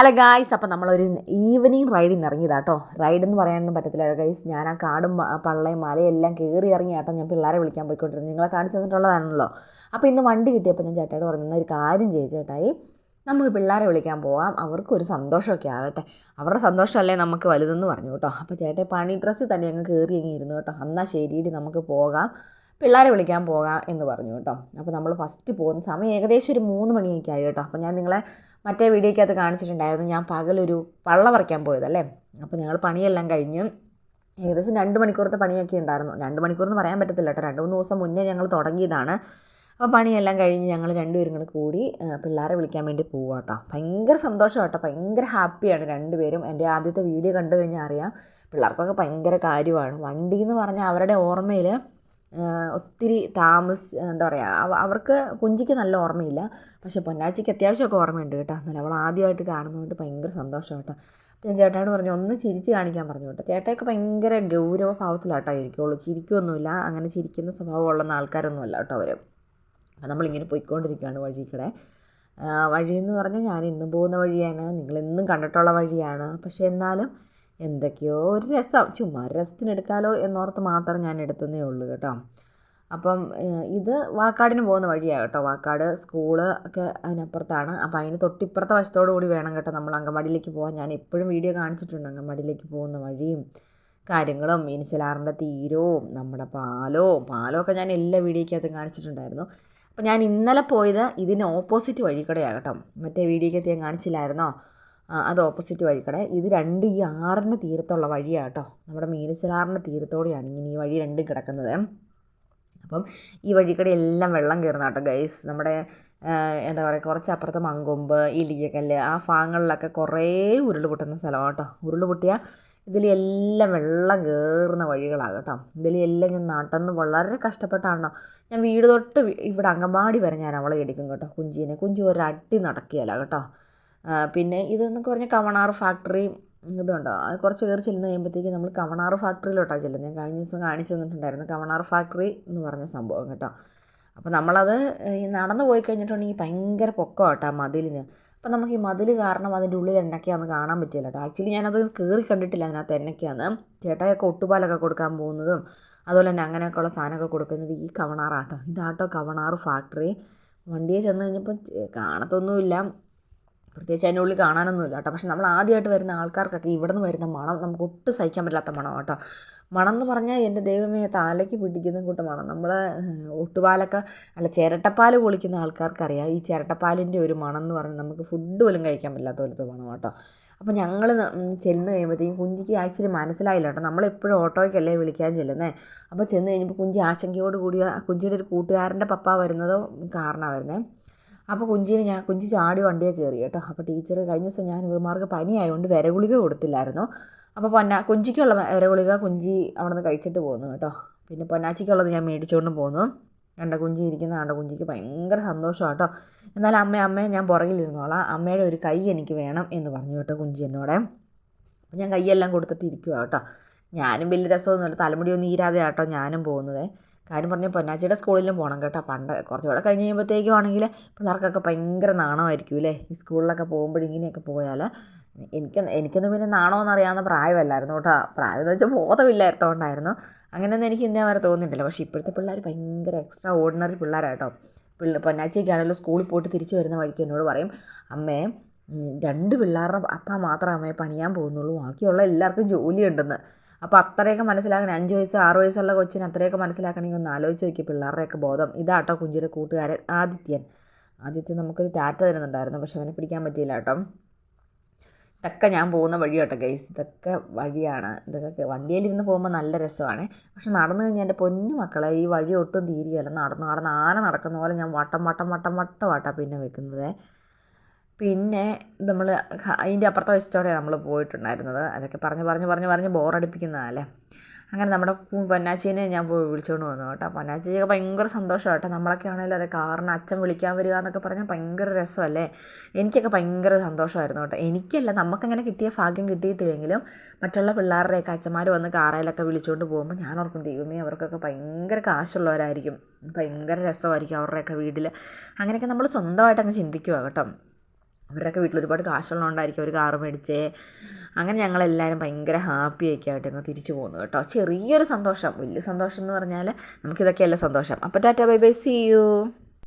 Hello guys അപ്പോൾ നമ്മളൊരു evening റൈഡിന് ഇറങ്ങിയതാട്ടോ ride എന്ന് പറയാനൊന്നും പറ്റത്തില്ല ഗൈസ് ഞാൻ ആ കാടും പള്ളയും മലയും എല്ലാം കയറി ഇറങ്ങിയാട്ടോ ഞാൻ പിള്ളേരെ വിളിക്കാൻ പോയിക്കൊണ്ടിരുന്നു നിങ്ങളെ കാണിച്ചു തന്നിട്ടുള്ളതാണല്ലോ. അപ്പോൾ ഇന്ന് വണ്ടി കിട്ടിയപ്പോൾ ഞാൻ ചേട്ടായിട്ട് പറഞ്ഞു ഒരു കാര്യം ചെയ്ത് ചേട്ടായി. നമുക്ക് പിള്ളേരെ വിളിക്കാൻ പോവാം. അവർക്ക് ഒരു സന്തോഷമൊക്കെ ആകട്ടെ. അവരുടെ സന്തോഷമല്ലേ നമുക്ക് വലുതെന്ന് പറഞ്ഞു കേട്ടോ അപ്പോൾ ചേട്ടായി പണി ഡ്രസ്സ് തന്നെ അങ്ങ് കയറി അങ്ങ് ഇരുന്നു കേട്ടോ എന്നാൽ ശരിയിടി നമുക്ക് പോകാം. പിള്ളേരെ വിളിക്കാൻ പോകാം എന്ന് പറഞ്ഞു കേട്ടോ. അപ്പോൾ നമ്മൾ ഫസ്റ്റ് പോകുന്ന സമയം ഏകദേശം ഒരു മൂന്ന് മണിയൊക്കെ ആയി കേട്ടോ. അപ്പോൾ ഞാൻ നിങ്ങളെ മറ്റേ വീഡിയോയ്ക്കകത്ത് കാണിച്ചിട്ടുണ്ടായിരുന്നു. ഞാൻ പകലൊരു പള്ള പറിക്കാൻ പോയതല്ലേ? അപ്പോൾ ഞങ്ങൾ പണിയെല്ലാം കഴിഞ്ഞ് ഏകദേശം രണ്ട് മണിക്കൂറത്തെ പണിയൊക്കെ ഉണ്ടായിരുന്നു. രണ്ട് മണിക്കൂറെന്ന് പറയാൻ പറ്റത്തില്ല കേട്ടോ. രണ്ട് മൂന്ന് ദിവസം മുന്നേ ഞങ്ങൾ തുടങ്ങിയതാണ്. അപ്പോൾ പണിയെല്ലാം കഴിഞ്ഞ് ഞങ്ങൾ രണ്ടുപേരും കൂടെ കൂടി പിള്ളേരെ വിളിക്കാൻ വേണ്ടി പോവുക കേട്ടോ. ഭയങ്കര സന്തോഷം കേട്ടോ. ഭയങ്കര ഹാപ്പിയാണ് രണ്ടുപേരും. എന്റെ ആദ്യത്തെ വീഡിയോ കണ്ടു കഴിഞ്ഞാൽ അറിയാം പിള്ളേർക്കൊക്കെ ഭയങ്കര കാര്യമാണ്. വണ്ടി എന്ന് പറഞ്ഞാൽ അവരുടെ ഓർമ്മയിൽ ഒത്തിരി താമസ എന്താ പറയുക അവർക്ക് കുഞ്ചിക്ക് നല്ല ഓർമ്മയില്ല. പക്ഷേ പൊന്നാച്ചിക്ക് അത്യാവശ്യമൊക്കെ ഓർമ്മയുണ്ട് കേട്ടോ. എന്നാലും അവൾ ആദ്യമായിട്ട് കാണുന്നതുകൊണ്ട് ഭയങ്കര സന്തോഷം കേട്ടോ ഞാൻ ചേട്ടായോട് പറഞ്ഞു ഒന്ന് ചിരിച്ച് കാണിക്കാൻ പറഞ്ഞു കേട്ടോ. ചേട്ടയൊക്കെ ഭയങ്കര ഗൗരവ ഭാവത്തിലാട്ടോ ഇരിക്കുള്ളൂ. ചിരിക്കൊന്നുമില്ല അങ്ങനെ ചിരിക്കുന്ന സ്വഭാവമുള്ള ആൾക്കാരൊന്നുമല്ല കേട്ടോ അവർ നമ്മളിങ്ങനെ പോയിക്കൊണ്ടിരിക്കുകയാണ് വഴി കൂടെ ആ, വഴിയെന്ന് പറഞ്ഞാൽ ഞാൻ ഇന്നും പോകുന്ന വഴിയാണ്. നിങ്ങളെന്നും കണ്ടിട്ടുള്ള വഴിയാണ്. പക്ഷേ എന്നാലും എന്തൊക്കെയോ ഒരു രസം. ചുമ്മാ രസത്തിനെടുക്കാലോ എന്നോർത്ത് മാത്രം ഞാൻ എടുത്തതേ ഉള്ളൂ കേട്ടോ. അപ്പം ഇത് വാക്കാടിന് പോകുന്ന വഴിയാണ് കേട്ടോ. വാക്കാട് സ്കൂൾ ഒക്കെ അതിനപ്പുറത്താണ്. അപ്പം അതിന് തൊട്ടിപ്പുറത്തെ വശത്തോടു കൂടി വേണം കേട്ടോ നമ്മൾ അങ്കമാടിയിലേക്ക് പോകാൻ. ഞാൻ എപ്പോഴും വീഡിയോ കാണിച്ചിട്ടുണ്ട് അങ്കമാടിയിലേക്ക് പോകുന്ന വഴിയും കാര്യങ്ങളും. ഇനിച്ചലാറിന്റെ തീരവും നമ്മുടെ പാലോ പാലമൊക്കെ ഞാൻ എല്ലാ വീഡിയോയ്ക്കകത്തും കാണിച്ചിട്ടുണ്ടായിരുന്നു. അപ്പം ഞാൻ ഇന്നലെ പോയത് ഇതിന് ഓപ്പോസിറ്റ് വഴി കേട്ടോ. മറ്റേ വീഡിയോയ്ക്കകത്ത് ഞാൻ കാണിച്ചില്ലായിരുന്നോ? അത് ഓപ്പോസിറ്റ് വഴിക്കടെ. ഇത് രണ്ട് ഈ ആറിന്റെ തീരത്തുള്ള വഴിയാണ് കേട്ടോ നമ്മുടെ മീനച്ചിലാറിന്റെ തീരത്തോടെയാണ് ഇങ്ങനെ ഈ വഴി രണ്ടും കിടക്കുന്നത്. അപ്പം ഈ വഴിക്കടെ എല്ലാം വെള്ളം കയറുന്ന കേട്ടോ ഗൈസ് നമ്മുടെ എന്താ പറയുക കുറച്ച് അപ്പുറത്ത് മങ്കൊമ്പ് ഇലിയക്കല്ല് ആ ഭാഗങ്ങളിലൊക്കെ കുറേ ഉരുൾ പൊട്ടുന്ന സ്ഥലമാണ് കേട്ടോ ഉരുൾ പൊട്ടിയാൽ ഇതിലെല്ലാം വെള്ളം കയറുന്ന വഴികളാണ് കേട്ടോ. ഇതിലെല്ലാം ഞാൻ നടന്ന് വളരെ കഷ്ടപ്പെട്ടാണോ ഞാൻ വീട് തൊട്ട് ഇവിടെ അങ്കമാടി വരെ ഞാൻ അവളെ എടുക്കും കേട്ടോ കുഞ്ചിനെ. കുഞ്ചു ഒരടി നടക്കുകയല്ല കേട്ടോ. പിന്നെ ഇതെന്നൊക്കെ പറഞ്ഞാൽ കവണാർ ഫാക്ടറി ഇതുണ്ടോ? അത് കുറച്ച് കയറി ചെല്ലുന്ന കഴിയുമ്പോഴത്തേക്ക് നമ്മൾ കവണാർ ഫാക്ടറിയിലോട്ടാണ് ചെല്ലുന്നത് ഞാൻ കഴിഞ്ഞ ദിവസം കാണിച്ചു തന്നിട്ടുണ്ടായിരുന്നു. കവണാറ് ഫാക്ടറി എന്ന് പറഞ്ഞ സംഭവം കേട്ടോ. അപ്പോൾ നമ്മളത് നടന്നു പോയി കഴിഞ്ഞിട്ടുണ്ടെങ്കിൽ ഭയങ്കര പൊക്കം കേട്ടോ മതിലിന്. അപ്പോൾ നമുക്ക് ഈ മതിൽ കാരണം അതിന്റെ ഉള്ളിൽ എന്നൊക്കെയാണെന്ന് കാണാൻ പറ്റില്ല കേട്ടോ ആക്ച്വലി ഞാനത് കയറി കണ്ടിട്ടില്ല അതിനകത്ത് എന്നൊക്കെയാണ് ചേട്ടായൊക്കെ ഒട്ടുപാലൊക്കെ കൊടുക്കാൻ പോകുന്നതും അതുപോലെ തന്നെ അങ്ങനെയൊക്കെയുള്ള സാധനമൊക്കെ കൊടുക്കുന്നത് ഈ കവണാറാട്ടോ ഇതാട്ടോ കവണാർ ഫാക്ടറി വണ്ടിയെ ചെന്ന് കഴിഞ്ഞപ്പോൾ കാണത്തൊന്നുമില്ല. പ്രത്യേകിച്ച് അതിന്റെ ഉള്ളിൽ കാണാനൊന്നുമില്ല കേട്ടോ. പക്ഷെ നമ്മൾ ആദ്യമായിട്ട് വരുന്ന ആൾക്കാർക്കൊക്കെ ഇവിടെ നിന്ന് വരുന്ന മണം നമുക്ക് ഒട്ടും സഹിക്കാൻ പറ്റാത്ത മണം കേട്ടോ. മണം എന്ന് പറഞ്ഞാൽ എന്റെ ദൈവമേ തലയ്ക്ക് പിടിക്കുന്ന കൂട്ടം മണം. നമ്മൾ ഒട്ടുപാലൊക്കെ അല്ല ചിരട്ടപ്പാൽ പൊളിക്കുന്ന ആൾക്കാർക്കറിയാം. ഈ ചിരട്ടപ്പാലിന്റെ ഒരു മണം എന്ന് പറഞ്ഞാൽ നമുക്ക് ഫുഡ് പോലും കഴിക്കാൻ പറ്റാത്ത പോലത്തെ മണം കേട്ടോ. അപ്പോൾ ഞങ്ങൾ ചെന്ന് കഴിയുമ്പോഴത്തേക്കും കുഞ്ചിക്ക് ആക്ച്വലി മനസ്സിലായില്ല കേട്ടോ. നമ്മളെപ്പോഴും ഓട്ടോയ്ക്കല്ലേ വിളിക്കാൻ ചെല്ലുന്നേ? അപ്പോൾ ചെന്ന് കഴിഞ്ഞപ്പോൾ കുഞ്ചി ആശങ്കയോട് കൂടിയ കുഞ്ചിയുടെ ഒരു കൂട്ടുകാരന്റെ പപ്പ വരുന്നതോ കാരണമാണ് വരുന്നത് അപ്പോൾ കുഞ്ചിന് ഞാൻ കുഞ്ചി ചാടി വണ്ടിയെ കയറി കേട്ടോ. അപ്പോൾ ടീച്ചർ കഴിഞ്ഞ ദിവസം ഞാൻ ഇവന്മാർക്ക് പനിയായതുകൊണ്ട് വിരഗുളിക കൊടുത്തില്ലായിരുന്നു. അപ്പോൾ പൊന്ന കുഞ്ചിക്കുള്ള വിരഗുളിക കുഞ്ചി അവിടെ നിന്ന് കഴിച്ചിട്ട് പോന്നു കേട്ടോ. പിന്നെ പൊന്നാച്ചിക്കുള്ളത് ഞാൻ മേടിച്ചുകൊണ്ട് പോന്നു. കണ്ട കുഞ്ചി ഇരിക്കുന്ന കണ്ട കുഞ്ചിക്ക് ഭയങ്കര സന്തോഷമാണ് കേട്ടോ എന്നാൽ അമ്മ അമ്മയെ ഞാൻ പുറകിലിരുന്നോളാം അമ്മയുടെ ഒരു കൈ എനിക്ക് വേണം എന്ന് പറഞ്ഞു കേട്ടോ കുഞ്ചി എന്നോടെ. അപ്പോൾ ഞാൻ കൈയെല്ലാം കൊടുത്തിട്ട് ഇരിക്കുക കേട്ടോ. ഞാനും വലിയ രസമൊന്നുമില്ല. തലമുടിയൊന്നും ഈരാതെ കേട്ടോ ഞാനും പോകുന്നത്. കാര്യം പറഞ്ഞാൽ പൊന്നാച്ചിയുടെ സ്കൂളിലും പോകണം കേട്ടോ. പണ്ട് കുറച്ചുകൂടെ കഴിഞ്ഞ് കഴിയുമ്പോഴത്തേക്കും ആണെങ്കിൽ പിള്ളേർക്കൊക്കെ ഭയങ്കര നാണമായിരിക്കും അല്ലേ? ഈ സ്കൂളിലൊക്കെ പോകുമ്പോൾ ഇങ്ങനെയൊക്കെ പോയാൽ എനിക്ക് എനിക്കൊന്നും പിന്നെ നാണമെന്ന് അറിയാവുന്ന പ്രായമല്ലായിരുന്നു കേട്ടോ. പ്രായം എന്ന് വെച്ചാൽ ബോധമില്ലായിരുന്നോണ്ടായിരുന്നു അങ്ങനെയൊന്നും എനിക്ക് ഇന്നേ വരെ തോന്നിയിട്ടില്ല. പക്ഷേ ഇപ്പോഴത്തെ പിള്ളേർ ഭയങ്കര എക്സ്ട്രാ ഓർഡിനറി പിള്ളേരാട്ടോ പിള്ളേർ പൊന്നാച്ചിയൊക്കെയാണല്ലോ സ്കൂളിൽ പോയിട്ട് തിരിച്ചു വരുന്ന വഴിക്ക് എന്നോട് പറയും അമ്മേ രണ്ട് പിള്ളേരുടെ അപ്പ മാത്രമേ അമ്മയെ പണിയാൻ പോകുന്നുള്ളൂ. ബാക്കിയുള്ള എല്ലാവർക്കും ജോലിയുണ്ടെന്ന്. അപ്പോൾ അത്രയൊക്കെ മനസ്സിലാക്കണേ. അഞ്ച് വയസ്സ് ആറ് വയസ്സുള്ള കൊച്ചിന് അത്രയൊക്കെ മനസ്സിലാക്കണമെങ്കിൽ ഒന്ന് ആലോചിച്ച് നോക്കി പിള്ളേരുടെയൊക്കെ ബോധം. ഇതാട്ടോ കുഞ്ചിയുടെ കൂട്ടുകാരൻ ആദിത്യൻ. ആദിത്യൻ നമുക്കൊരു ടാറ്റ തരുന്നുണ്ടായിരുന്നു പക്ഷെ അവനെ പിടിക്കാൻ പറ്റിയില്ല കേട്ടോ. ഇതൊക്കെ ഞാൻ പോകുന്ന വഴി കേട്ടോ ഗൈസ് ഇതൊക്കെ വഴിയാണ്. ഇതൊക്കെ വണ്ടിയിലിരുന്ന് പോകുമ്പോൾ നല്ല രസമാണ്. പക്ഷെ നടന്നു കഴിഞ്ഞാൽ എന്റെ പൊന്നു മക്കളെ ഈ വഴി ഒട്ടും തീരുകയല്ല. നടന്ന് നടന്ന് ആന നടക്കുന്ന പോലെ ഞാൻ വട്ടം വട്ടം വട്ടം വട്ടമാട്ടാണ് പിന്നെ വെക്കുന്നത്. പിന്നെ നമ്മൾ അതിന്റെ അപ്പുറത്തെ വശത്തോടെ നമ്മൾ പോയിട്ടുണ്ടായിരുന്നത്. അതൊക്കെ പറഞ്ഞ് പറഞ്ഞ് പറഞ്ഞ് പറഞ്ഞ് ബോറടിപ്പിക്കുന്നതല്ലേ? അങ്ങനെ നമ്മുടെ പൊന്നാച്ചീനെ ഞാൻ പോയി വിളിച്ചുകൊണ്ട് വന്നു കേട്ടോ. പൊന്നാച്ചിയൊക്കെ ഭയങ്കര സന്തോഷം കേട്ടോ. നമ്മളൊക്കെ ആണെങ്കിലും അതെ കാരണം അച്ഛൻ വിളിക്കാൻ വരിക എന്നൊക്കെ പറഞ്ഞാൽ ഭയങ്കര രസമല്ലേ? എനിക്കൊക്കെ ഭയങ്കര സന്തോഷമായിരുന്നു കേട്ടോ. എനിക്കല്ല നമുക്കങ്ങനെ കിട്ടിയ ഭാഗ്യം കിട്ടിയിട്ടില്ലെങ്കിലും മറ്റുള്ള പിള്ളേരുടെയൊക്കെ അച്ഛന്മാർ വന്ന് കാറയിലൊക്കെ വിളിച്ചുകൊണ്ട് പോകുമ്പോൾ ഞാൻ ഓർക്കും ദൈവമേ അവർക്കൊക്കെ ഭയങ്കര കാശുള്ളവരായിരിക്കും. ഭയങ്കര രസമായിരിക്കും അവരുടെയൊക്കെ വീട്ടിൽ അങ്ങനെയൊക്കെ നമ്മൾ സ്വന്തമായിട്ട് അങ്ങ് ചിന്തിക്കുക കേട്ടോ. അവരുടെയൊക്കെ വീട്ടിൽ ഒരുപാട് കാശുള്ളതുകൊണ്ടായിരിക്കും അവർ കാറ് മേടിച്ചേ. അങ്ങനെ ഞങ്ങളെല്ലാവരും ഭയങ്കര ഹാപ്പി ഒക്കെ ആയിട്ട് അങ്ങ് തിരിച്ചു പോകുന്നു കേട്ടോ. ചെറിയൊരു സന്തോഷം. വലിയ സന്തോഷം എന്ന് പറഞ്ഞാൽ നമുക്കിതൊക്കെയല്ല സന്തോഷം. അപ്പോൾ tata bye bye see you